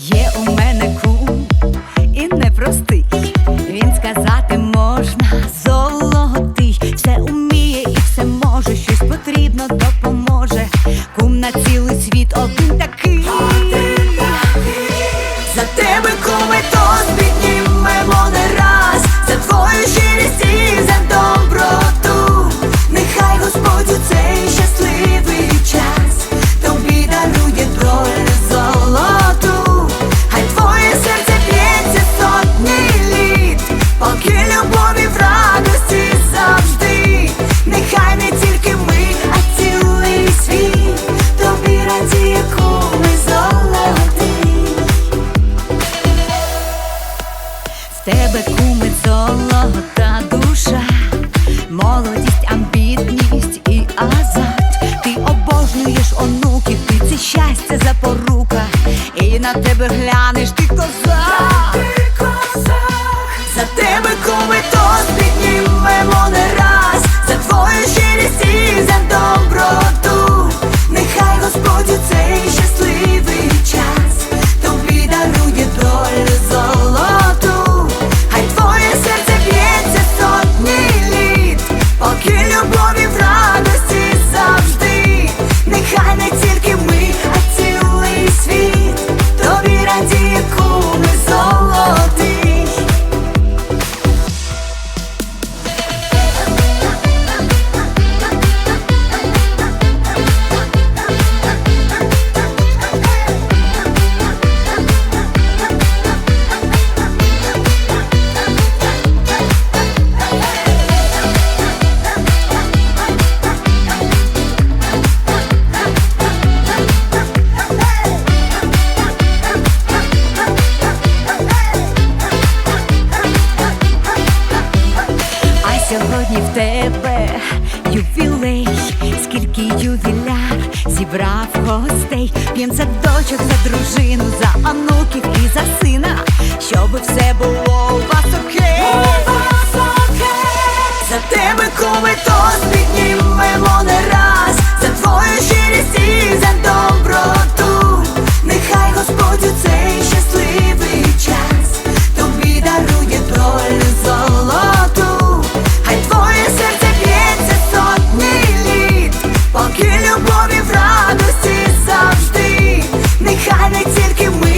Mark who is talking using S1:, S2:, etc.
S1: Є у мене кум і непростий. Він сказати можна золотий. Все уміє і все може, щось потрібно допоможе. Кум на цілий світ один. тебе кумить золота душа, молодість, амбітність і азарт. Ти обожнюєш онуків, ти це щастя запорука, і на тебе глянеш ти козак ювілей, скільки ювіляр зібрав гостей, П'єм за дочок, за дружину, за онуків і за сина, щоб все було у вас окей. тільки ми.